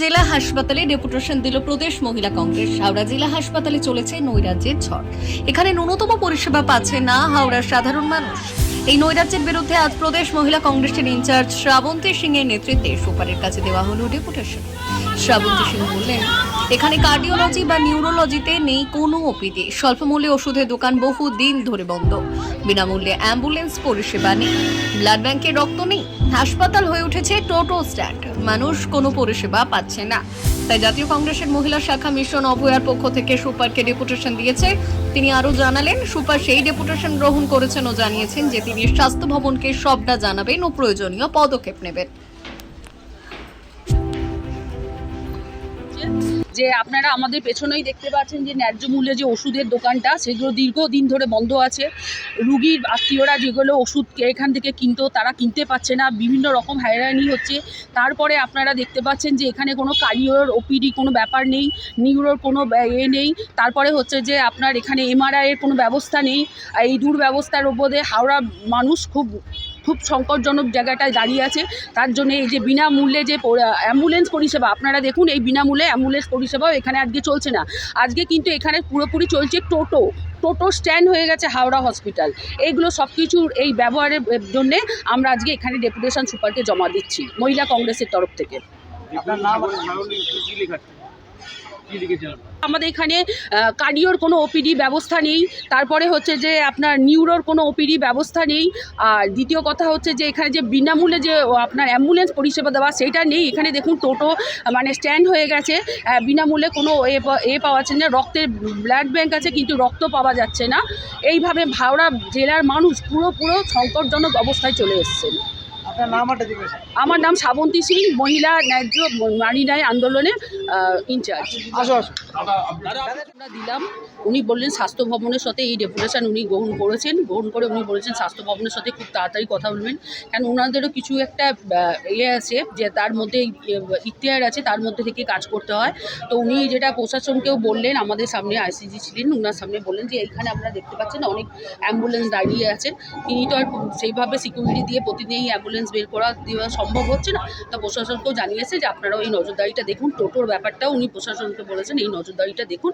জেলা হাসপাতালে ডেপুটেশন দিল প্রদেশ মহিলা কংগ্রেস। হাওড়া জেলা হাসপাতালে চলেছে নৈরাজ্যের ঝড়। এখানে ন্যূনতম পরিষেবা পাচ্ছে না হাওড়ার সাধারণ মানুষ। এই নৈরাজ্যের বিরুদ্ধে আজ প্রদেশ মহিলা কংগ্রেসের ইনচার্জ শ্রাবন্তী সিং এর নেতৃত্বে সুপারের কাছে দেওয়া হলো ডেপুটেশন। শ্রাবন্তী সিং বললেন, এখানে কার্ডিওলজি বা নিউরোলজিতে নেই কোনো ওপিডি। স্বল্পমূল্যে ওষুধের দোকান বহু দিন ধরে বন্ধ। বিনামূল্যে অ্যাম্বুলেন্স পরিষেবা নেই। ব্লাড ব্যাংকে রক্ত নেই। হাসপাতাল হয়ে উঠেছে টোটো স্ট্যান্ড। মানুষ কোনো পরিষেবা পাচ্ছে না। তাই জাতীয় কংগ্রেসের মহিলা শাখা মিশন অভয়ার পক্ষ থেকে সুপারকে ডেপুটেশন দিয়েছে। তিনি আরও জানালেন, সুপার সেই ডেপুটেশন গ্রহণ করেছেন ও জানিয়েছেন যে তিনি স্বাস্থ্য ভবনকে সবটা জানাবেন ও প্রয়োজনীয় পদক্ষেপ নেবেন যে আপনারা আমাদের পেছনেই দেখতে পাচ্ছেন যে ন্যায্য মূল্যে যে ওষুধের দোকানটা, সেগুলো দীর্ঘদিন ধরে বন্ধ আছে। রুগীর আত্মীয়রা যেগুলো ওষুধ এখান থেকে কিনতো, তারা কিনতে পারছে না। বিভিন্ন রকম হয়রানি হচ্ছে। তারপরে আপনারা দেখতে পাচ্ছেন যে এখানে কোনো কারিওর ওপিডি কোনো ব্যাপার নেই, নিউরোর কোনো এ নেই। তারপরে হচ্ছে যে আপনার এখানে এমআরআইয়ের কোনো ব্যবস্থা নেই। এই দুর্ব্যবস্থার ওপরে হাওড়া মানুষ খুব খুব সংকটজনক জায়গাটায় দাঁড়িয়ে আছে। তার জন্য এই যে বিনামূল্যে যে অ্যাম্বুলেন্স পরিষেবা, আপনারা দেখুন এই বিনামূল্যে অ্যাম্বুলেন্স পরিষেবাও এখানে আজকে চলছে না। আজকে কিন্তু এখানে পুরোপুরি চলছে টোটো। টোটো স্ট্যান্ড হয়ে গেছে হাওড়া হসপিটাল এইগুলো সব কিছুর এই ব্যবহারের জন্যে আমরা আজকে এখানে ডেপুটেশন সুপারকে জমা দিচ্ছি, মহিলা কংগ্রেসের তরফ থেকে। আপনার নাম আমাদের এখানে কার্ডিওর কোনো ওপিডি ব্যবস্থা নেই। তারপরে হচ্ছে যে আপনার নিউরোর কোনো ওপিডি ব্যবস্থা নেই। আর দ্বিতীয় কথা হচ্ছে যে এখানে যে বিনামূল্যে যে আপনার অ্যাম্বুলেন্স পরিষেবা দেওয়া সেইটা নেই। এখানে দেখুন টোটো মানে স্ট্যান্ড হয়ে গেছে। বিনামূল্যে কোনো এ পাওয়া যাচ্ছে না। রক্তের ব্লাড ব্যাঙ্ক আছে, কিন্তু রক্ত পাওয়া যাচ্ছে না। এইভাবে হাওড়া জেলার মানুষ পুরো পুরো সংকটজনক অবস্থায় চলে এসছেন। আমার নাম শ্রাবন্তী সিং মহিলা ন্যায্য নারী ন্যায় আন্দোলনের ইনচার্জ। আমরা দিলাম উনি বললেন স্বাস্থ্য ভবনের সাথে এই ডেপুটেশন উনি গ্রহণ করেছেন গ্রহণ করে উনি বলেছেন স্বাস্থ্য ভবনের সাথে খুব তাড়াতাড়ি কথা বলবেন। কারণ ওনাদেরও কিছু একটা ইয়ে আছে যে তার মধ্যে ইতিহার আছে তার মধ্যে থেকে কাজ করতে হয়। তো উনি যেটা প্রশাসনকেও বললেন আমাদের সামনে আইসিজি ছিলেন ওনার সামনে বললেন যে এইখানে আপনারা দেখতে পাচ্ছেন অনেক অ্যাম্বুলেন্স দাঁড়িয়ে আছেন। তিনি তো আর সেইভাবে সিকিউরিটি দিয়ে প্রতিদিনই অ্যাম্বুলেন্স বের করা দেওয়া সম্ভব হচ্ছে না। তা প্রশাসনকেও জানিয়েছে যে আপনারা ওই নজরদারিটা দেখুন টোটোর ব্যাপারটাও উনি প্রশাসনকে বলেছেন এই নজরদারিটা দেখুন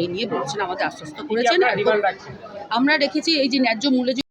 এই নিয়ে বলছেন আমাদের আশ্বস্ত করেছেন। আমরা রেখেছি এই যে ন্যায্য মূল্যে